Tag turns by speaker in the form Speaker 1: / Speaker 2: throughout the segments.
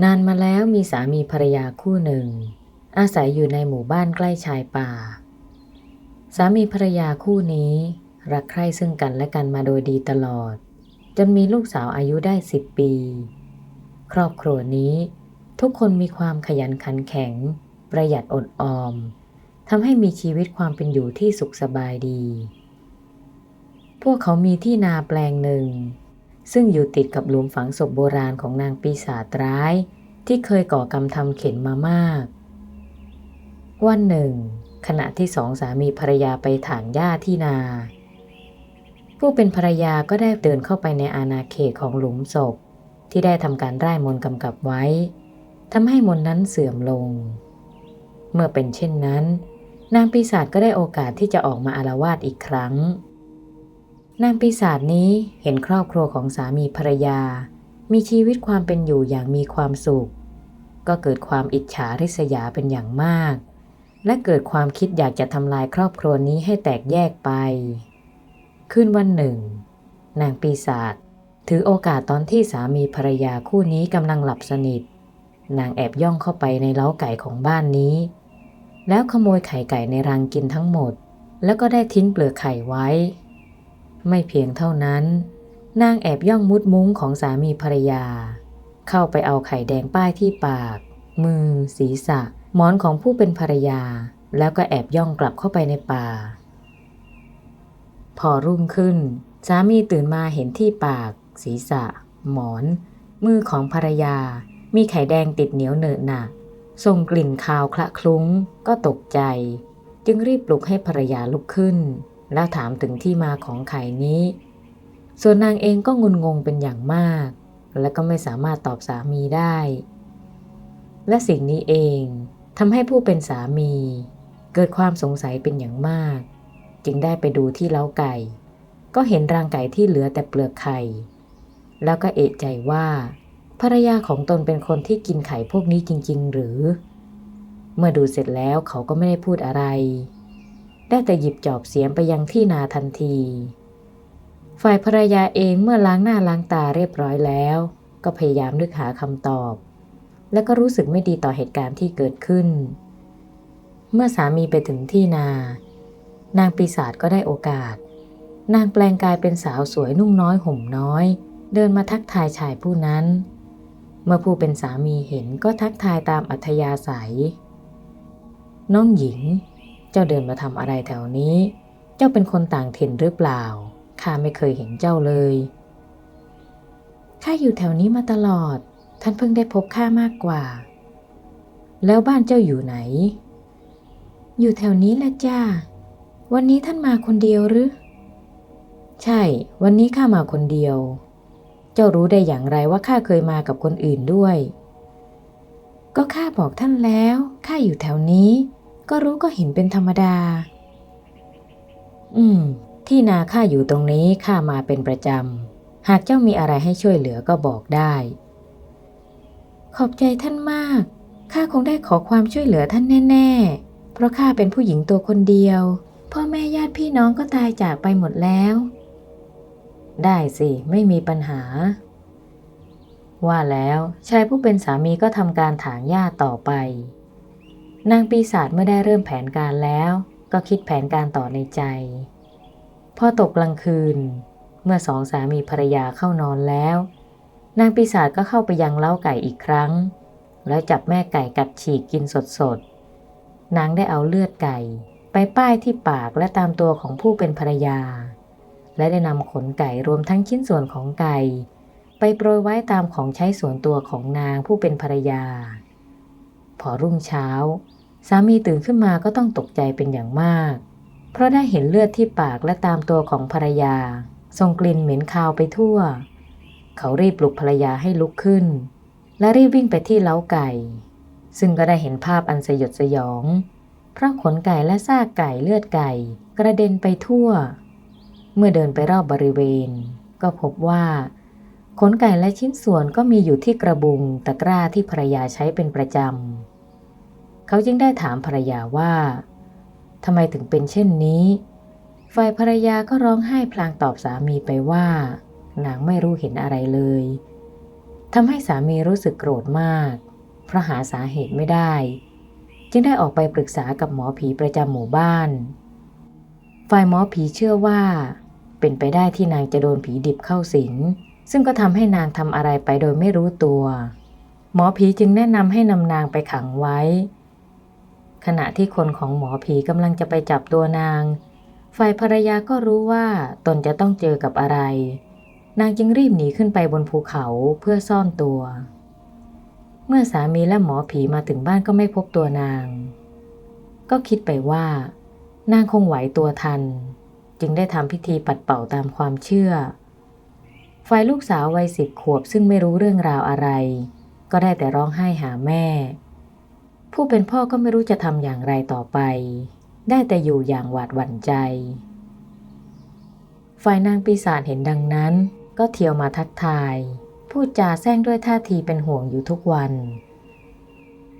Speaker 1: นานมาแล้วมีสามีภรรยาคู่หนึ่ง อาศัยอยู่ในหมู่บ้านใกล้ชายป่า สามีภรรยาคู่นี้ รักใคร่ซึ่งกันและกันมาโดยดีตลอด จนมีลูกสาวอายุได้สิบปี ครอบครัวนี้ ทุกคนมีความขยันขันแข็ง ประหยัดอดออมทำให้มีชีวิตความเป็นอยู่ที่สุขสบายดี พวกเขามีที่นาแปลงหนึ่ง ซึ่งอยู่ติดกับหลุมฝังศพโบราณของนางปีศาจร้าย ที่เคยก่อกรรมทำเข็นมามาก วันหนึ่ง ขณะที่สองสามีภรรยาไปถางหญ้าที่นา ผู้เป็นภรรยาก็ได้เดินเข้าไปในอาณาเขตของหลุมศพ ที่ได้ทำการร่ายมนต์กำกับไว้ทำให้มนต์นั้นเสื่อมลง เมื่อเป็นเช่นนั้น นางปีศาจก็ได้โอกาสที่จะออกมาอารวาสอีกครั้ง นางปีศาจนี้เห็นครอบครัวของสามีภรรยา มีชีวิตความเป็นอยู่อย่างมีความสุข ก็เกิดความอิจฉาริษยาเป็นอย่างมาก และเกิดความคิดอยากจะทำลายครอบครัวนี้ให้แตกแยกไป คืนวันหนึ่ง นางปีศาจถือโอกาสตอนที่สามีภรรยาคู่นี้กำลังหลับสนิท นางแอบย่องเข้าไปในเล้าไก่ของบ้านนี้ แล้วขโมยไข่ไก่ในรังกินทั้งหมด แล้วก็ได้ทิ้งเปลือกไข่ไว้ ไม่เพียงเท่านั้น นางแอบย่องมุดมุ้งของสามีภรรยา เข้าไปเอาไข่แดงป้ายที่ปาก มือ ศีรษะ หมอนของผู้เป็นภรรยา แล้วก็แอบย่องกลับเข้าไปในป่า พอรุ่งขึ้น สามีตื่นมาเห็นที่ปาก ศีรษะ หมอน มือของภรรยา มีไข่แดงติดเหนียวเหนอะหนะส่งกลิ่นคาวคละคลุ้งก็ตกใจ จึงรีบปลุกให้ภรรยาลุกขึ้น แล้วถามถึงที่มาของไข่นี้ ส่วนนางเองก็งุนงงเป็นอย่างมาก และก็ไม่สามารถตอบสามีได้ และสิ่งนี้เองทำให้ผู้เป็นสามี เกิดความสงสัยเป็นอย่างมาก จึงได้ไปดูที่เล้าไก่ ก็เห็นรังไก่ที่เหลือแต่เปลือกไข่ แล้วก็เอะใจว่าภรรยาของตนเป็นคนที่กินไข่พวกนี้จริง ๆ หรือ เมื่อดูเสร็จแล้วเขาก็ไม่ได้พูดอะไร ได้แต่หยิบจอบเสียมไปยังที่นาทันที ฝ่ายภรรยาเองเมื่อล้างหน้าล้างตาเรียบร้อยแล้ว ก็พยายามนึกหาคำตอบ และก็รู้สึกไม่ดีต่อเหตุการณ์ที่เกิดขึ้น เมื่อสามีไปถึงที่นา นางปีศาจก็ได้โอกาส นางแปลงกายเป็นสาวสวยนุ่งน้อยห่มน้อย เดินมาทักทายชายผู้นั้น เมื่อผู้เป็นสามีเห็นก็ทักทายตามอัธยาศัย น้องหญิง เจ้าเดินมาทำอะไรแถวนี้ เจ้าเป็นคนต่างถิ่นหรือเปล่า ข้าไม่เคยเห็นเจ้าเลย ข้าอยู่แถวนี้มาตลอด ท่านเพิ่งได้พบข้ามากกว่า แล้วบ้านเจ้าอยู่ไหน อยู่แถวนี้แหละจ้า วันนี้ท่านมาคนเดียวหรือ ใช่ วันนี้ข้ามาคนเดียว เจ้ารู้ได้อย่างไรว่าข้าเคยมากับคนอื่นด้วย ก็ข้าบอกท่านแล้ว ข้าอยู่แถวนี้ ก็รู้ก็เห็นเป็นธรรมดา อืม ที่นาข้าอยู่ตรงนี้ข้ามาเป็นประจำ หากเจ้ามีอะไรให้ช่วยเหลือก็บอกได้ ขอบใจท่านมาก ข้าคงได้ขอความช่วยเหลือท่านแน่ ๆ เพราะข้าเป็นผู้หญิงตัวคนเดียว พ่อแม่ญาติพี่น้องก็ตายจากไปหมดแล้ว ได้สิไม่มีปัญหาว่าแล้วชายผู้เป็นสามีก็ทำการถางหญ้าต่อไป นางปีศาจเมื่อได้เริ่มแผนการแล้ว ก็คิดแผนการต่อในใจ พอตกกลางคืน เมื่อสองสามีภรรยาเข้านอนแล้ว นางปีศาจก็เข้าไปยังเล้าไก่อีกครั้ง แล้วจับแม่ไก่กัดฉีกกินสดๆ นางได้เอาเลือดไก่ ไปป้ายที่ปากและตามตัวของผู้เป็นภรรยา และได้นำขนไก่รวมทั้งชิ้นส่วนของไก่ไปโปรยไว้ตามของใช้ส่วนตัวของนางผู้เป็นภรรยา พอรุ่งเช้า สามีตื่นขึ้นมาก็ต้องตกใจเป็นอย่างมาก เพราะได้เห็นเลือดที่ปากและตามตัวของภรรยาส่งกลิ่นเหม็นคาวไปทั่ว เขารีบปลุกภรรยาให้ลุกขึ้น และรีบวิ่งไปที่เล้าไก่ ซึ่งก็ได้เห็นภาพอันสยดสยอง เพราะขนไก่และซากไก่เลือดไก่กระเด็นไปทั่ว เมื่อเดินไปรอบบริเวณ ก็พบว่า ขนไก่และชิ้นส่วนก็มีอยู่ที่กระบุงตะกร้าที่ภรรยาใช้เป็นประจำ เขาจึงได้ถามภรรยาว่าทำไมถึงเป็นเช่นนี้ ฝ่ายภรรยาก็ร้องไห้พลางตอบสามีไปว่า นางไม่รู้เห็นอะไรเลยทำให้สามีรู้สึกโกรธมาก เพราะหาสาเหตุไม่ได้ จึงได้ออกไปปรึกษากับหมอผีประจำหมู่บ้าน ฝ่ายหมอผีเชื่อว่า เป็นไปได้ที่นางจะโดนผีดิบเข้าสิง ซึ่งก็ทำให้นางทำอะไรไปโดยไม่รู้ตัว หมอผีจึงแนะนำให้นำนางไปขังไว้ ขณะที่คนของหมอผีกำลังจะไปจับตัวนาง ฝ่ายภรรยาก็รู้ว่าตนจะต้องเจอกับอะไร นางจึงรีบหนีขึ้นไปบนภูเขาเพื่อซ่อนตัว เมื่อสามีและหมอผีมาถึงบ้านก็ไม่พบตัวนาง ก็คิดไปว่า นางคงไหวตัวทัน จึงได้ทำพิธีปัดเป่าตามความเชื่อ ฝ่ายลูกสาววัยสิบขวบซึ่งไม่รู้เรื่องราวอะไร ก็ได้แต่ร้องไห้หาแม่ ผู้เป็นพ่อก็ไม่รู้จะทำอย่างไรต่อไป ได้แต่อยู่อย่างหวาดหวั่นใจ ฝ่ายนางปีศาจเห็นดังนั้น ก็เที่ยวมาทักทาย พูดจาแซงด้วยท่าทีเป็นห่วงอยู่ทุกวัน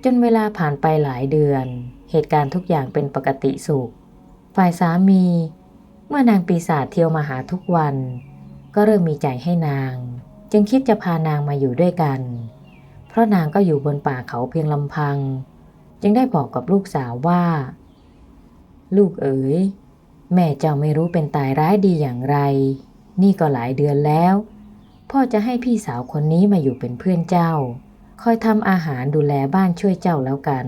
Speaker 1: จนเวลาผ่านไปหลายเดือน เหตุการณ์ทุกอย่างเป็นปกติสุข ฝ่ายสามี เมื่อนางปีศาจเที่ยวมาหาทุกวัน ก็เริ่มมีใจให้นาง จึงคิดจะพานางมาอยู่ด้วยกัน เพราะนางก็อยู่บนป่าเขาเพียงลำพัง จึงได้บอกกับลูกสาวว่า ลูกเอ๋ย แม่เจ้าไม่รู้เป็นตายร้ายดีอย่างไร นี่ก็หลายเดือนแล้ว พ่อจะให้พี่สาวคนนี้มาอยู่เป็นเพื่อนเจ้า คอยทำอาหารดูแลบ้านช่วยเจ้าแล้วกัน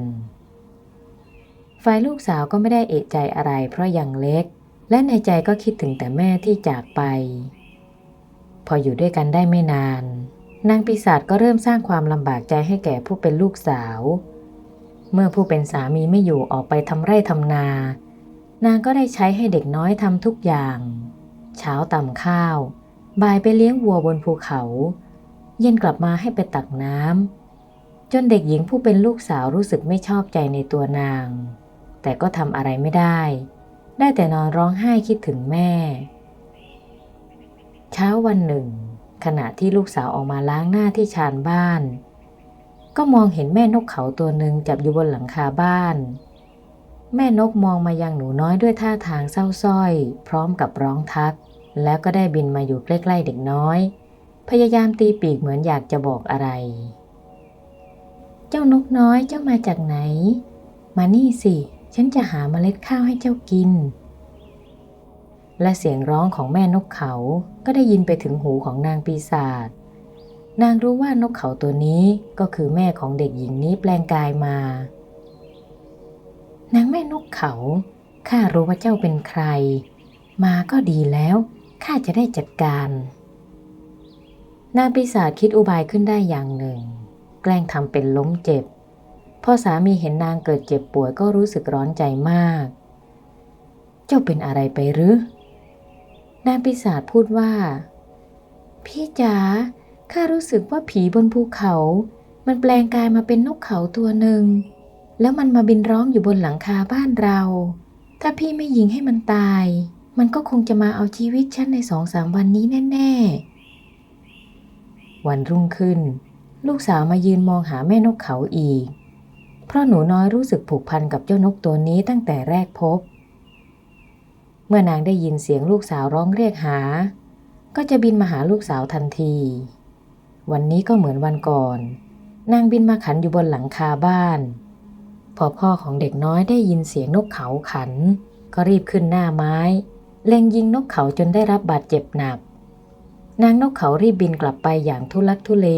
Speaker 1: ฝ่ายลูกสาวก็ไม่ได้เอะใจอะไรเพราะยังเล็ก และในใจก็คิดถึงแต่แม่ที่จากไป พออยู่ด้วยกันได้ไม่นาน นางปีศาจก็เริ่มสร้างความลำบากใจให้แก่ผู้เป็นลูกสาว เมื่อผู้เป็นสามีไม่อยู่ออกไปทำไร่ทำนา นางก็ได้ใช้ให้เด็กน้อยทำทุกอย่าง เช้าตำข้าว บ่ายไปเลี้ยงวัวบนภูเขา เย็นกลับมาให้ไปตักน้ำ จนเด็กหญิงผู้เป็นลูกสาวรู้สึกไม่ชอบใจในตัวนาง แต่ก็ทำอะไรไม่ได้ ได้แต่นอนร้องไห้คิดถึงแม่ เช้าวันหนึ่ง ขณะที่ลูกสาวออกมาล้างหน้าที่ชานบ้าน ก็มองเห็นแม่นกเขาตัวหนึ่งจับอยู่บนหลังคาบ้าน แม่นกมองมายังหนูน้อยด้วยท่าทางเศร้าส้อย พร้อมกับร้องทัก แล้วก็ได้บินมาอยู่ใกล้ๆเด็กน้อย พยายามตีปีกเหมือนอยากจะบอกอะไร เจ้านกน้อยเจ้ามาจากไหน มานี่สิ ฉันจะหาเมล็ดข้าวให้เจ้ากิน และเสียงร้องของแม่นกเขาก็ได้ยินไปถึงหูของนางปีศาจ นางรู้ว่านกเขาตัวนี้ก็คือแม่ของเด็กหญิงนี้แปลงกายมา นางแม่นกเขา ข้ารู้ว่าเจ้าเป็นใคร มาก็ดีแล้ว ข้าจะได้จัดการ นางปีศาจคิดอุบายขึ้นได้อย่างหนึ่ง แกล้งทำเป็นล้มเจ็บ พ่อสามีเห็นนางเกิดเจ็บป่วยก็รู้สึกร้อนใจมาก เจ้าเป็นอะไรไปหรือนางปีศาจพูดว่า พี่จ๋า ข้ารู้สึกว่าผีบนภูเขา มันแปลงกายมาเป็นนกเขาตัวหนึ่ง แล้วมันมาบินร้องอยู่บนหลังคาบ้านเรา ถ้าพี่ไม่ยิงให้มันตาย มันก็คงจะมาเอาชีวิตฉันในสองสามวันนี้แน่ ๆ วันรุ่งขึ้น ลูกสาวมายืนมองหาแม่นกเขาอีก เพราะหนูน้อยรู้สึกผูกพันกับเจ้านกตัวนี้ตั้งแต่แรกพบ เมื่อนางได้ยินเสียงลูกสาวร้องเรียกหา ก็จะบินมาหาลูกสาวทันที วันนี้ก็เหมือนวันก่อน นางบินมาขันอยู่บนหลังคาบ้าน พอพ่อของเด็กน้อยได้ยินเสียงนกเขาขัน ก็รีบขึ้นหน้าไม้ เล็งยิงนกเขาจนได้รับบาดเจ็บหนัก นางนกเขารีบบินกลับไปอย่างทุลักทุเล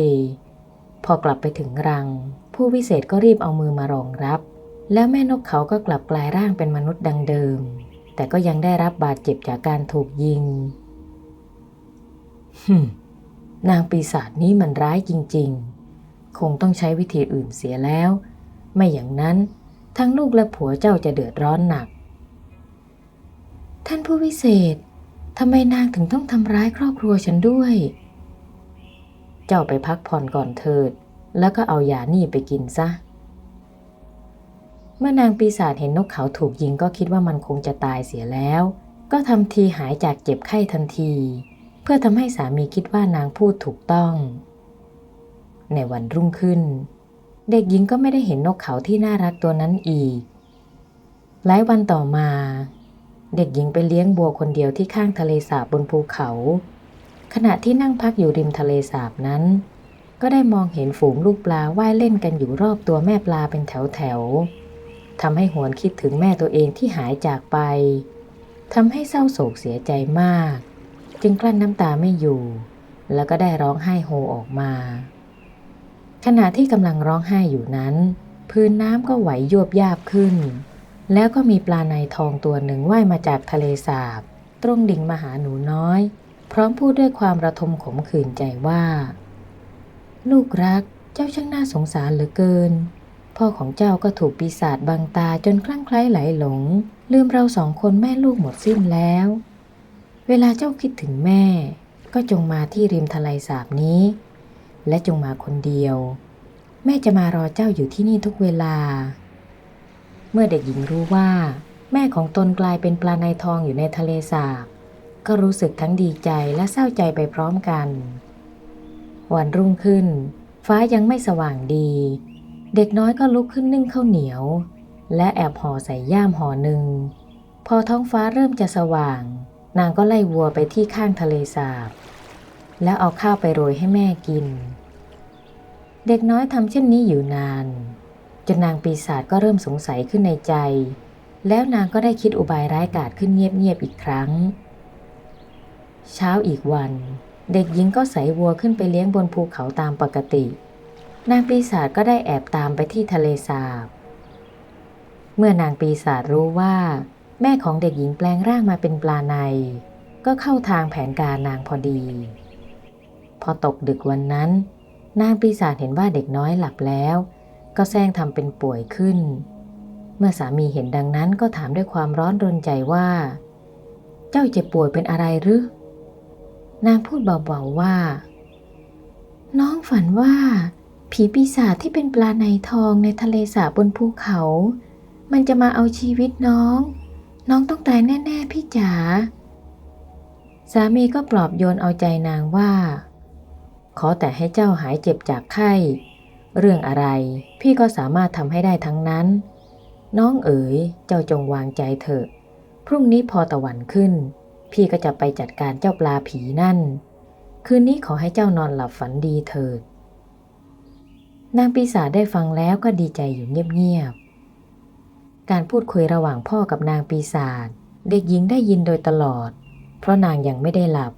Speaker 1: พอกลับไปถึงรัง ผู้วิเศษก็รีบเอามือมารองรับ แล้วแม่นกเขาก็กลับกลายร่างเป็นมนุษย์ดังเดิม แต่ก็ยังได้รับบาดเจ็บจากการถูกยิงฮึม นางปีศาจนี้มันร้ายจริงๆ คงต้องใช้วิธีอื่นเสียแล้ว ไม่อย่างนั้นทั้งลูกและผัวเจ้าจะเดือดร้อนหนัก ท่านผู้วิเศษทำไมนางถึงต้องทำร้ายครอบครัวฉันด้วย เจ้าไปพักผ่อนก่อนเถิด แล้วก็เอายานี่ไปกินซะ เมื่อนางปีศาจเห็นนกเขาถูกยิงก็คิดว่ามันคงจะตายเสียแล้ว ก็ทำทีหายจากเจ็บไข้ทันที พื่อทำให้สามีคิดว่านางพูดถูกต้อง ในวันรุ่งขึ้น เด็กหญิงก็ไม่ได้เห็นนกเขาที่น่ารักตัวนั้นอีก หลายวันต่อมา เด็กหญิงไปเลี้ยงบัวคนเดียวที่ข้างทะเลสาบบนภูเขา ขณะที่นั่งพักอยู่ริมทะเลสาบนั้น ก็ได้มองเห็นฝูงลูกปลาว่ายเล่นกันอยู่รอบตัวแม่ปลาเป็นแถวแถวๆทำให้หวนคิดถึงแม่ตัวเองที่หายจากไปทำให้เศร้าโศกเสียใจมาก จึงกลั้นน้ำตาไม่อยู่ แล้วก็ได้ร้องไห้โฮออกมา ขณะที่กำลังร้องไห้อยู่นั้น พื้นน้ำก็ไหวยวบยาบขึ้น แล้วก็มีปลาในทองตัวหนึ่งว่ายมาจากทะเลสาบ ตรงดิ่งมาหาหนูน้อย พร้อมพูดด้วยความระทมขมขื่นใจว่า ลูกรักเจ้าช่างน่าสงสารเหลือเกิน พ่อของเจ้าก็ถูกปีศาจบังตาจนคลั่งไคล้ไหลหลง ลืมเราสองคนแม่ลูกหมดสิ้นแล้ว เวลาเจ้าคิดถึงแม่ ก็จงมาที่ริมทะเลสาบนี้ และจงมาคนเดียว แม่จะมารอเจ้าอยู่ที่นี่ทุกเวลา เมื่อเด็กหญิงรู้ว่า แม่ของตนกลายเป็นปลาในทองอยู่ในทะเลสาบ ก็รู้สึกทั้งดีใจและเศร้าใจไปพร้อมกัน วันรุ่งขึ้น ฟ้ายังไม่สว่างดี เด็กน้อยก็ลุกขึ้นนึ่งข้าวเหนียว และแอบห่อใส่ย่ามห่อหนึ่ง พอท้องฟ้าเริ่มจะสว่าง นางก็ไล่วัวไปที่ข้างทะเลสาบ แล้วเอาข้าวไปโรยให้แม่กิน เด็กน้อยทำเช่นนี้อยู่นาน จนนางปีศาจก็เริ่มสงสัยขึ้นในใจ แล้วนางก็ได้คิดอุบายร้ายกาจขึ้นเงียบๆอีกครั้ง เช้าอีกวัน เด็กหญิงก็ใส่วัวขึ้นไปเลี้ยงบนภูเขาตามปกติ นางปีศาจก็ได้แอบตามไปที่ทะเลสาบ เมื่อนางปีศาจรู้ว่า แม่ของเด็กหญิงแปลงร่างมาเป็นปลาใน ก็เข้าทางแผนการนางพอดี พอตกดึกวันนั้น นางปีศาจเห็นว่าเด็กน้อยหลับแล้ว ก็แซงทำเป็นป่วยขึ้น เมื่อสามีเห็นดังนั้นก็ถามด้วยความร้อนรนใจว่า เจ้าเจ็บป่วยเป็นอะไรหรือ นางพูดเบาๆว่า น้องฝันว่า ผีปีศาจที่เป็นปลาในทองในทะเลสาบบนภูเขา มันจะมาเอาชีวิตน้อง น้องต้องตายแน่ๆพี่จ๋า สามีก็ปลอบโยนเอาใจนางว่า ขอแต่ให้เจ้าหายเจ็บจากไข้ เรื่องอะไรพี่ก็สามารถทำให้ได้ทั้งนั้น น้องเอ๋ยเจ้าจงวางใจเถอะ พรุ่งนี้พอตะวันขึ้น พี่ก็จะไปจัดการเจ้าปลาผีนั่น คืนนี้ขอให้เจ้านอนหลับฝันดีเถิด นางปีศาจได้ฟังแล้วก็ดีใจอยู่เงียบๆ การพูดคุยระหว่างพ่อกับนางปีศาจเด็กหญิงได้ยินโดยตลอด เพราะนางยังไม่ได้หลับ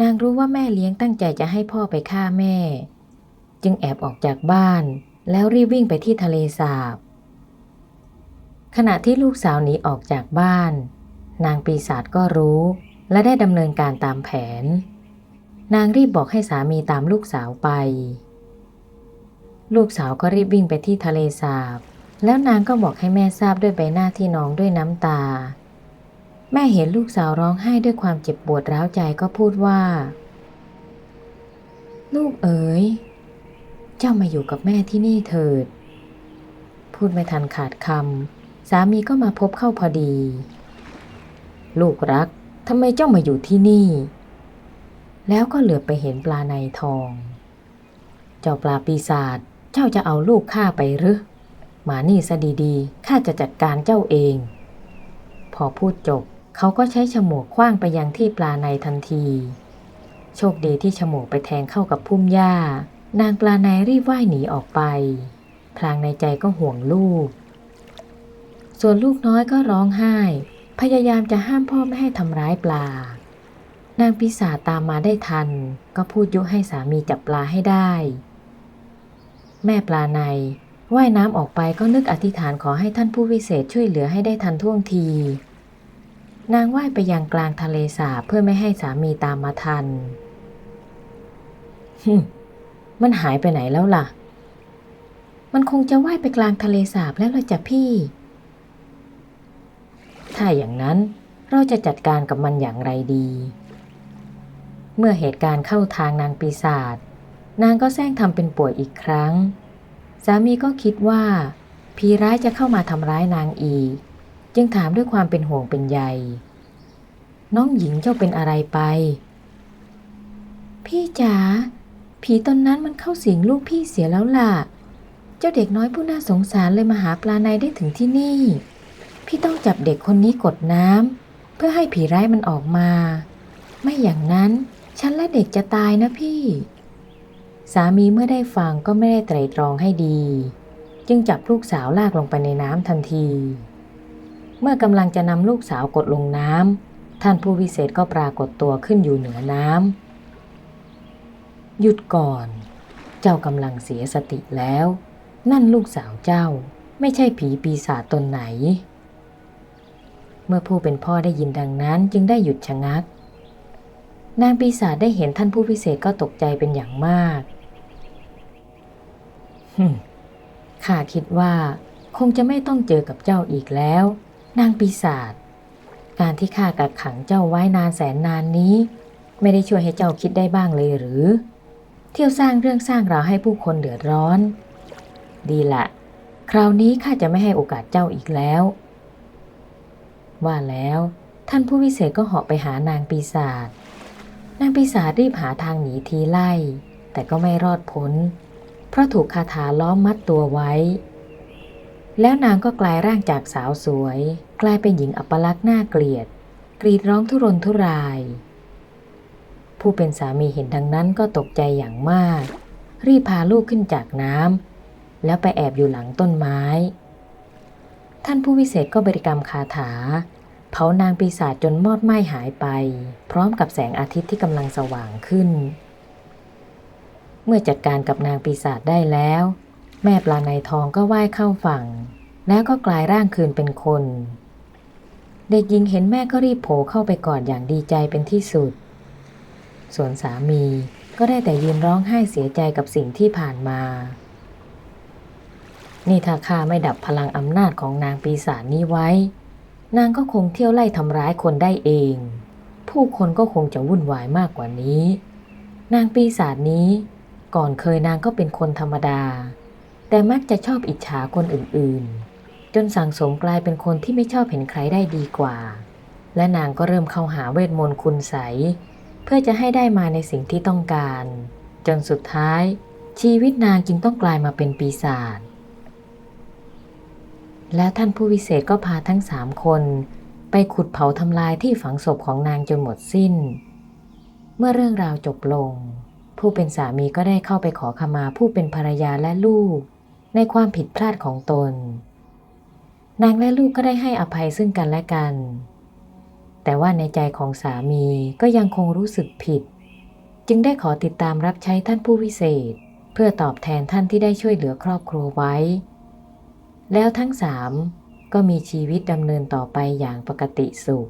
Speaker 1: นางรู้ว่าแม่เลี้ยงตั้งใจจะให้พ่อไปฆ่าแม่ จึงแอบออกจากบ้าน แล้วรีบวิ่งไปที่ทะเลสาบ ขณะที่ลูกสาวหนีออกจากบ้าน นางปีศาจก็รู้และได้ดำเนินการตามแผน นางรีบบอกให้สามีตามลูกสาวไป ลูกสาวก็รีบวิ่งไปที่ทะเลสาบ แล้วนางก็บอกให้แม่ทราบด้วยใบหน้าที่น้องด้วยน้ำตา แม่เห็นลูกสาวร้องไห้ด้วยความเจ็บปวดร้าวใจก็พูดว่า ลูกเอ๋ย เจ้ามาอยู่กับแม่ที่นี่เถิด พูดไม่ทันขาดคำสามีก็มาพบเข้าพอดี ลูกรักทำไมเจ้ามาอยู่ที่นี่ แล้วก็เหลือไปเห็นปลาในทอง เจ้าปลาปีศาจเจ้าจะเอาลูกข้าไปหรือ มานี่ซะดีๆ ข้าจะจัดการเจ้าเอง พอพูดจบ เขาก็ใช้ฉมวกคว้างไปยังที่ปลาในทันที โชคดีที่ฉมวกไปแทงเข้ากับพุ่มหญ้า นางปลาในรีบว่ายหนีออกไป พลางในใจก็ห่วงลูก ส่วนลูกน้อยก็ร้องไห้ พยายามจะห้ามพ่อไม่ให้ทำร้ายปลา นางปีศาจตามมาได้ทัน ก็พูดยุให้สามีจับปลาให้ได้ แม่ปลาใน ว่ายน้ำออกไปก็นึกอธิษฐานขอให้ท่านผู้วิเศษช่วยเหลือให้ได้ทันท่วงที นางว่ายไปยังกลางทะเลสาบเพื่อไม่ให้สามีตามมาทันฮึมมันหายไปไหนแล้วล่ะ มันคงจะว่ายไปกลางทะเลสาบแล้วล่ะจ้ะพี่ ถ้าอย่างนั้นเราจะจัดการกับมันอย่างไรดี เมื่อเหตุการณ์เข้าทางนางปีศาจนางก็แซงทำเป็นป่วยอีกครั้ง สามีก็คิดว่า ผีร้ายจะเข้ามาทำร้ายนางอีก จึงถามด้วยความเป็นห่วงเป็นใย น้องหญิงเจ้าเป็นอะไรไป พี่จ๋าผีตนนั้นมันเข้าสิงลูกพี่เสียแล้วล่ะ เจ้าเด็กน้อยผู้น่าสงสารเลยมาหาปลาในได้ถึงที่นี่ พี่ต้องจับเด็กคนนี้กดน้ำเพื่อให้ผีร้ายมันออกมา ไม่อย่างนั้น ฉันและเด็กจะตายนะพี่ สามีเมื่อได้ฟังก็ไม่ได้ไตรตรองให้ดี จึงจับลูกสาวลากลงไปในน้ำทันที เมื่อกำลังจะนำลูกสาวกดลงน้ำท่านผู้วิเศษก็ปรากฏตัวขึ้นอยู่เหนือน้ำหยุดก่อน เจ้ากำลังเสียสติแล้ว นั่นลูกสาวเจ้าไม่ใช่ผีปีศาจตนไหน เมื่อผู้เป็นพ่อได้ยินดังนั้นจึงได้หยุดชะงักนางปีศาจได้เห็นท่านผู้พิเศษก็ตกใจเป็นอย่างมาก ข้าคิดว่าคงจะไม่ต้องเจอกับเจ้าอีกแล้ว นางปีศาจ การที่ข้ากักขังเจ้าไว้นานแสนนานนี้ ไม่ได้ช่วยให้เจ้าคิดได้บ้างเลยหรือ เที่ยวสร้างเรื่องสร้างราวให้ผู้คนเดือดร้อน ดีละ คราวนี้ข้าจะไม่ให้โอกาสเจ้าอีกแล้ว ว่าแล้ว ท่านผู้วิเศษก็เหาะไปหานางปีศาจ นางปีศาจรีบหาทางหนีทีไล่ แต่ก็ไม่รอดพ้น ราะถูกคาถาล้อมมัดตัวไว้ แล้วนางก็กลายร่างจากสาวสวย กลายเป็นหญิงอัปลักษณ์น่าเกลียด กรีดร้องทุรนทุราย ผู้เป็นสามีเห็นดังนั้นก็ตกใจอย่างมาก รีบพาลูกขึ้นจากน้ำแล้วไปแอบอยู่หลังต้นไม้ ท่านผู้วิเศษก็บริกรรมคาถาเผานางปีศาจจนมอดไหม้หายไป พร้อมกับแสงอาทิตย์ที่กำลังสว่างขึ้น เมื่อจัดการกับนางปีศาจได้แล้ว แม่ปลาในทองก็ว่ายเข้าฝั่ง แล้วก็กลายร่างคืนเป็นคน เด็กหญิงเห็นแม่ก็รีบโผล่เข้าไปกอดอย่างดีใจเป็นที่สุด ส่วนสามีก็ได้แต่ยืนร้องไห้เสียใจกับสิ่งที่ผ่านมา นี่ถ้าข้าไม่ดับพลังอำนาจของนางปีศาจนี้ไว้ นางก็คงเที่ยวไล่ทำร้ายคนได้เอง ผู้คนก็คงจะวุ่นวายมากกว่านี้ นางปีศาจนี้ ก่อนเคยนางก็เป็นคนธรรมดา แต่มักจะชอบอิจฉาคนอื่นๆ จนสังสมกลายเป็นคนที่ไม่ชอบเห็นใครได้ดีกว่า และนางก็เริ่มเข้าหาเวทมนต์คุณใส เพื่อจะให้ได้มาในสิ่งที่ต้องการ จนสุดท้าย ชีวิตนางจึงต้องกลายมาเป็นปีศาจแล้วท่านผู้วิเศษก็พาทั้งสามคน ไปขุดเผาทำลายที่ฝังศพของนางจนหมดสิ้น เมื่อเรื่องราวจบลง ผู้เป็นสามีก็ได้เข้าไปขอขมาผู้เป็นภรรยาและลูก ในความผิดพลาดของตน นางและลูกก็ได้ให้อภัยซึ่งกันและกัน แต่ว่าในใจของสามีก็ยังคงรู้สึกผิด จึงได้ขอติดตามรับใช้ท่านผู้วิเศษ เพื่อตอบแทนท่านที่ได้ช่วยเหลือครอบครัวไว้ แล้วทั้งสามก็มีชีวิตดำเนินต่อไปอย่างปกติสุข